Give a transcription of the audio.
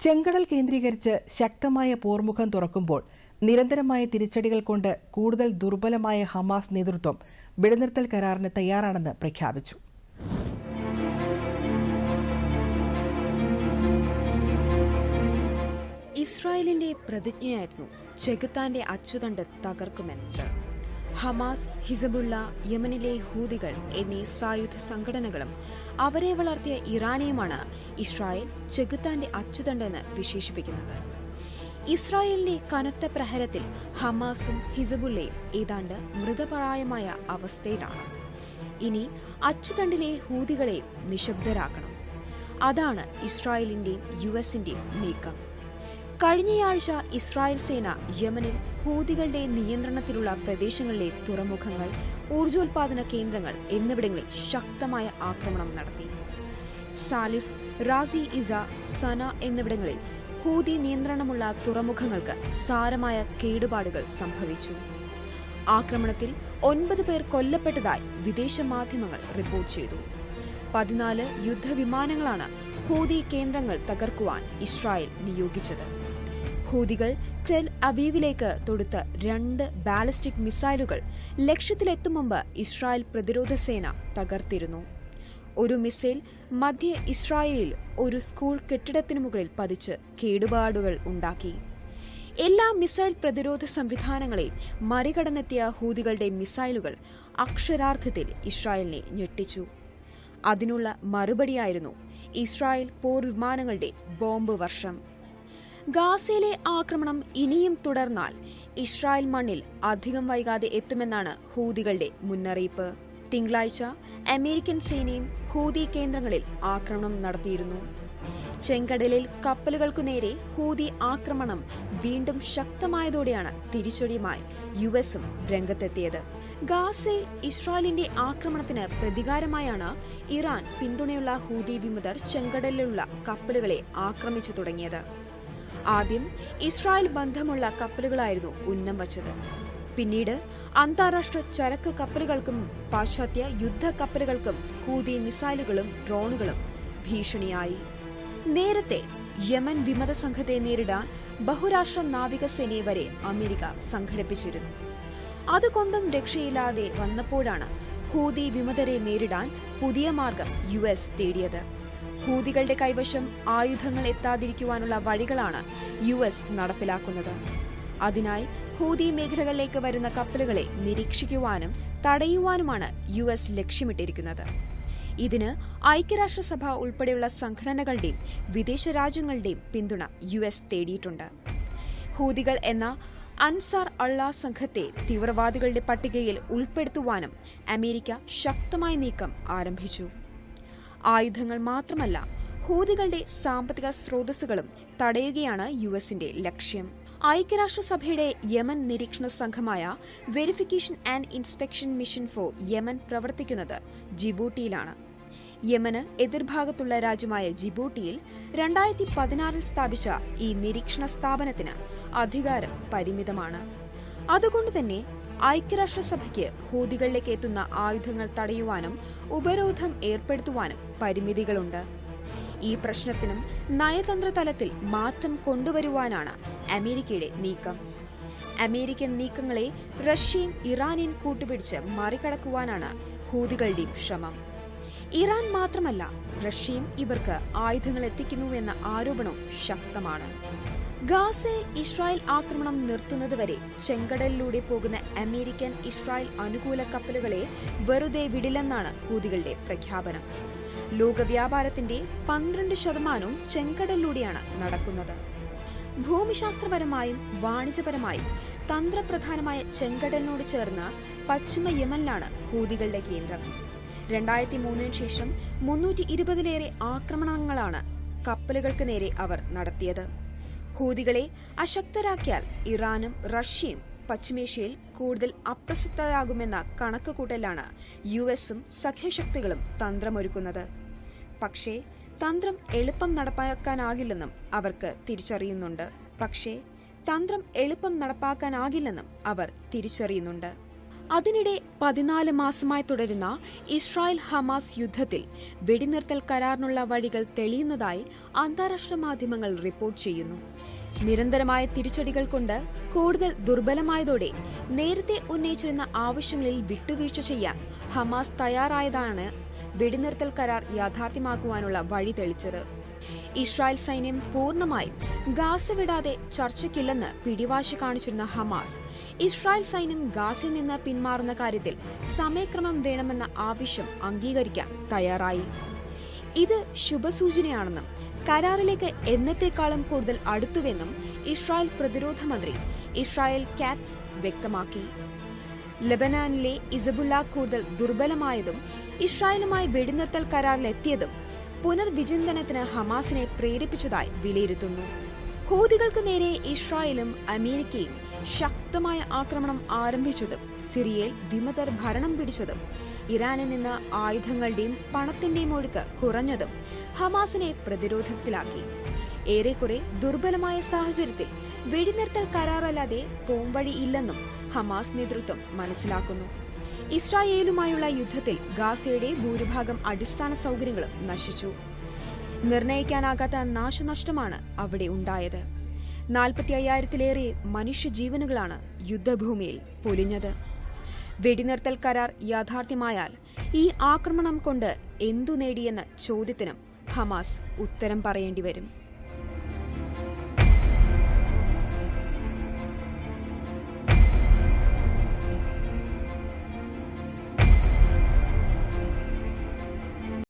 ചെങ്കടൽ കേന്ദ്രീകരിച്ച് ശക്തമായ പോർമുഖം തുറക്കുമ്പോൾ നിരന്തരമായ തിരിച്ചടികൾ കൊണ്ട് കൂടുതൽ ദുർബലമായ ഹമാസ് നേതൃത്വം വെടിനിർത്തൽ കരാറിന് തയ്യാറാണെന്ന് പ്രഖ്യാപിച്ചു. ഇസ്രായേലിന്റെ പ്രതിജ്ഞയായിരുന്നു ചെകുത്താന്റെ അച്ചുതണ്ട് തകർക്കുമെന്നത് ഹമാസ് ഹിസബുള്ള യമനിലെ ഹൂദികൾ എന്നീ സായുധ സംഘടനകളും അവരെ വളർത്തിയ ഇറാനെയുമാണ് ഇസ്രായേൽ ചെകുത്താന്റെ അച്ചുതണ്ടെന്ന് വിശേഷിപ്പിക്കുന്നത്. ഇസ്രായേലിന്റെ കനത്ത പ്രഹരത്തിൽ ഹമാസും ഹിസബുള്ളയും ഏതാണ്ട് മൃതപ്രായമായ അവസ്ഥയിലാണ്. ഇനി അച്ചുതണ്ടിലെ ഹൂതികളെയും നിശബ്ദരാക്കണം. അതാണ് ഇസ്രായേലിന്റെയും യു എസിന്റെയും നീക്കം. കഴിഞ്ഞയാഴ്ച ഇസ്രായേൽ സേന യമനിൽ ഹൂതികളുടെ നിയന്ത്രണത്തിലുള്ള പ്രദേശങ്ങളിലെ തുറമുഖങ്ങൾ ഊർജോൽപാദന കേന്ദ്രങ്ങൾ എന്നിവിടങ്ങളിൽ ശക്തമായ ആക്രമണം നടത്തി. സാലിഫ് റാസി ഇസ സന എന്നിവിടങ്ങളിൽ ഹൂതി നിയന്ത്രണമുള്ള തുറമുഖങ്ങൾക്ക് സാരമായ കേടുപാടുകൾ സംഭവിച്ചു. ആക്രമണത്തിൽ ഒൻപത് പേർ കൊല്ലപ്പെട്ടതായി വിദേശ മാധ്യമങ്ങൾ റിപ്പോർട്ട് ചെയ്തു. പതിനാല് യുദ്ധവിമാനങ്ങളാണ് ഹൂതി കേന്ദ്രങ്ങൾ തകർക്കുവാൻ ഇസ്രായേൽ നിയോഗിച്ചത്. ഹൂതികൾ ടെൽ അബീവിലേക്ക് തൊടുത്ത രണ്ട് ബാലിസ്റ്റിക് മിസൈലുകൾ ലക്ഷ്യത്തിലെത്തും മുമ്പ് ഇസ്രായേൽ പ്രതിരോധ സേന തകർത്തിരുന്നു. ഒരു മിസൈൽ മധ്യ ഇസ്രായേലിൽ ഒരു സ്കൂൾ കെട്ടിടത്തിന് മുകളിൽ പതിച്ച് കേടുപാടുകൾ ഉണ്ടാക്കി. എല്ലാ മിസൈൽ പ്രതിരോധ സംവിധാനങ്ങളെയും മറികടന്നെത്തിയ ഹൂതികളുടെ മിസൈലുകൾ അക്ഷരാർത്ഥത്തിൽ ഇസ്രായേലിനെ ഞെട്ടിച്ചു. അതിനുള്ള മറുപടിയായിരുന്നു ഇസ്രായേൽ പോർ വിമാനങ്ങളുടെ ബോംബ് വർഷം. ഗാസയിലെ ആക്രമണം ഇനിയും തുടർന്നാൽ ഇസ്രായേൽ മണ്ണിൽ അധികം വൈകാതെ എത്തുമെന്നാണ് ഹൂതികളുടെ മുന്നറിയിപ്പ്. തിങ്കളാഴ്ച അമേരിക്കൻ സേനയും ഹൂതി കേന്ദ്രങ്ങളിൽ ആക്രമണം നടത്തിയിരുന്നു. ചെങ്കടലിൽ കപ്പലുകൾക്കു നേരെ ഹൂതി ആക്രമണം വീണ്ടും ശക്തമായതോടെയാണ് തിരിച്ചടിയുമായി യു എസും രംഗത്തെത്തിയത്. ഗാസയിൽ ഇസ്രായേലിന്റെ ആക്രമണത്തിന് പ്രതികാരമായാണ് ഇറാൻ പിന്തുണയുള്ള ഹൂതി വിമതർ ചെങ്കടലിലുള്ള കപ്പലുകളെ ആക്രമിച്ചു തുടങ്ങിയത്. ആദ്യം ഇസ്രായേൽ ബന്ധമുള്ള കപ്പലുകളായിരുന്നു ഉന്നം വച്ചത്. പിന്നീട് അന്താരാഷ്ട്ര ചരക്ക് കപ്പലുകൾക്കും പാശ്ചാത്യ യുദ്ധ കപ്പലുകൾക്കും ഹൂതി മിസൈലുകളും ഡ്രോണുകളും ഭീഷണിയായി. നേരത്തെ യമൻ വിമത സംഘത്തെ നേരിടാൻ ബഹുരാഷ്ട്ര നാവികസേനയെ വരെ അമേരിക്ക സംഘടിപ്പിച്ചിരുന്നു. അതുകൊണ്ടും രക്ഷയില്ലാതെ വന്നപ്പോഴാണ് ഹൂതി വിമതരെ നേരിടാൻ പുതിയ മാർഗം യു എസ് തേടിയത്. ഹൂതികളുടെ കൈവശം ആയുധങ്ങൾ എത്താതിരിക്കുവാനുള്ള വഴികളാണ് യു എസ് നടപ്പിലാക്കുന്നത്. അതിനായി ഹൂതി മേഖലകളിലേക്ക് വരുന്ന കപ്പലുകളെ നിരീക്ഷിക്കുവാനും തടയുവാനുമാണ് യു എസ് ലക്ഷ്യമിട്ടിരിക്കുന്നത്. ഇതിന് ഐക്യരാഷ്ട്രസഭ ഉൾപ്പെടെയുള്ള സംഘടനകളുടെയും വിദേശ രാജ്യങ്ങളുടെയും പിന്തുണ യു എസ് തേടിയിട്ടുണ്ട്. ഹൂതികൾ എന്ന അൻസാർ അള്ളാ സംഘത്തെ തീവ്രവാദികളുടെ പട്ടികയിൽ ഉൾപ്പെടുത്തുവാനും അമേരിക്ക ശക്തമായ നീക്കം ആരംഭിച്ചു. ആയുധങ്ങൾ മാത്രമല്ല ഹൂതികളുടെ സാമ്പത്തിക സ്രോതസ്സുകളും തടയുകയാണ് യു എസിന്റെ ലക്ഷ്യം. ഐക്യരാഷ്ട്രസഭയുടെ യമൻ നിരീക്ഷണ സംഘമായ verification and inspection mission for Yemen പ്രവർത്തിക്കുന്നത് ജിബൂട്ടിയിലാണ്. യമന് എതിർഭാഗത്തുള്ള രാജ്യമായ ജിബൂട്ടിയിൽ രണ്ടായിരത്തി പതിനാറിൽ സ്ഥാപിച്ച ഈ നിരീക്ഷണ സ്ഥാപനത്തിന് അധികാരം പരിമിതമാണ്. അതുകൊണ്ട് തന്നെ ഐക്യരാഷ്ട്രസഭയ്ക്ക് ഹൂതികളിലേക്ക് എത്തുന്ന ആയുധങ്ങൾ തടയുവാനും ഉപരോധം ഏർപ്പെടുത്തുവാനും പരിമിതികളുണ്ട്. ഈ പ്രശ്നത്തിനും നയതന്ത്ര തലത്തിൽ മാറ്റം കൊണ്ടുവരുവാനാണ് അമേരിക്കയുടെ നീക്കം. അമേരിക്കൻ നീക്കങ്ങളെ റഷ്യയും ഇറാനും കൂട്ടുപിടിച്ച് മറികടക്കുവാനാണ് ഹൂതികളുടെയും ശ്രമം. ഇറാൻ മാത്രമല്ല റഷ്യയും ഇവർക്ക് ആയുധങ്ങൾ എത്തിക്കുന്നുവെന്ന ആരോപണം ശക്തമാണ്. ഗാസയിൽ ഇസ്രായേൽ ആക്രമണം നിർത്തുന്നതുവരെ ചെങ്കടലിലൂടെ പോകുന്ന അമേരിക്കൻ ഇസ്രായേൽ അനുകൂല കപ്പലുകളെ വെറുതെ വിടില്ലെന്നാണ് ഹൂതികളുടെ പ്രഖ്യാപനം. ലോകവ്യാപാരത്തിന്റെ പന്ത്രണ്ട് ശതമാനവും ചെങ്കടലിലൂടെയാണ് നടക്കുന്നത്. ഭൂമിശാസ്ത്രപരമായും വാണിജ്യപരമായും തന്ത്രപ്രധാനമായ ചെങ്കടലിനോട് ചേർന്ന പശ്ചിമ യമനിലാണ് ഹൂതികളുടെ കേന്ദ്രം. രണ്ടായിരത്തി മൂന്നിന് ശേഷം മുന്നൂറ്റി ഇരുപതിലേറെ ആക്രമണങ്ങളാണ് കപ്പലുകൾക്ക് നേരെ അവർ നടത്തിയത്. ഹൂതികളെ അശക്തരാക്കിയാൽ ഇറാനും റഷ്യയും പശ്ചിമേഷ്യയിൽ കൂടുതൽ അപ്രസക്തരാകുമെന്ന കണക്കുകൂട്ടലാണ് യു എസും സഖ്യശക്തികളും തന്ത്രമൊരുക്കുന്നത്. പക്ഷേ തന്ത്രം എളുപ്പം നടപ്പാക്കാനാകില്ലെന്നും അവർക്ക് തിരിച്ചറിയുന്നുണ്ട്. പക്ഷേ തന്ത്രം എളുപ്പം നടപ്പാക്കാനാകില്ലെന്നും അവർ തിരിച്ചറിയുന്നുണ്ട്. അതിനിടെ പതിനാല് മാസമായി തുടരുന്ന ഇസ്രായേൽ ഹമാസ് യുദ്ധത്തിൽ വെടിനിർത്തൽ കരാറിനുള്ള വഴികൾ തെളിയുന്നതായി അന്താരാഷ്ട്ര മാധ്യമങ്ങൾ റിപ്പോർട്ട് ചെയ്യുന്നു. നിരന്തരമായ തിരിച്ചടികൾ കൊണ്ട് കൂടുതൽ ദുർബലമായതോടെ നേരത്തെ ഉന്നയിച്ചിരുന്ന ആവശ്യങ്ങളിൽ വിട്ടുവീഴ്ച ചെയ്യാൻ ഹമാസ് തയ്യാറായതാണ് വെടിനിർത്തൽ കരാർ യാഥാർത്ഥ്യമാക്കുവാനുള്ള വഴി തെളിച്ചത്. ഇസ്രായേൽ സൈന്യം പൂർണമായും ഗാസ വിടാതെ ചർച്ചയ്ക്കില്ലെന്ന് പിടിവാശി കാണിച്ചിരുന്ന ഹമാസ് ഇസ്രായേൽ സൈന്യം ഗാസയിൽ നിന്ന് പിന്മാറുന്ന കാര്യത്തിൽ സമയക്രമം വേണമെന്ന ആവശ്യം അംഗീകരിക്കാൻ തയ്യാറായി. ഇത് ശുഭസൂചനയാണെന്നും കരാറിലേക്ക് എന്നത്തേക്കാളും കൂടുതൽ അടുത്തുവെന്നും ഇസ്രായേൽ പ്രതിരോധ മന്ത്രി ഇസ്രായേൽ കാറ്റ്സ് വ്യക്തമാക്കി. ലബനാനിലെ ഇസബുള്ള കൂടുതൽ ദുർബലമായതും ഇസ്രായേലുമായി വെടിനിർത്തൽ കരാറിലെത്തിയതും പുനർവിചിന്തനത്തിന് ഹമാസിനെ പ്രേരിപ്പിച്ചതായി വിലയിരുത്തുന്നു. ഹൂതികൾക്ക് നേരെ ഇസ്രായേലും അമേരിക്കയും ശക്തമായ ആക്രമണം ആരംഭിച്ചതും സിറിയയിൽ വിമതർ ഭരണം പിടിച്ചതും ഇറാനിൽ നിന്ന് ആയുധങ്ങളുടെയും പണത്തിന്റെയും ഒഴുക്ക് കുറഞ്ഞതും ഹമാസിനെ പ്രതിരോധത്തിലാക്കി. ഏറെക്കുറെ ദുർബലമായ സാഹചര്യത്തിൽ വെടിനിർത്തൽ കരാറല്ലാതെ പോംവഴി ഇല്ലെന്നും ഹമാസ് നേതൃത്വം മനസ്സിലാക്കുന്നു. ഇസ്രായേലുമായുള്ള യുദ്ധത്തിൽ ഗാസയുടെ ഭൂരിഭാഗം അടിസ്ഥാന സൗകര്യങ്ങളും നശിച്ചു. നിർണയിക്കാനാകാത്ത നാശനഷ്ടമാണ് അവിടെ ഉണ്ടായത്. നാൽപ്പത്തി അയ്യായിരത്തിലേറെ മനുഷ്യജീവനുകളാണ് യുദ്ധഭൂമിയിൽ പൊലിഞ്ഞത്. വെടിനിർത്തൽ കരാർ യാഥാർത്ഥ്യമായാൽ ഈ ആക്രമണം കൊണ്ട് എന്തു നേടിയെന്ന ചോദ്യത്തിനും ഹമാസ് ഉത്തരം പറയേണ്ടി വരും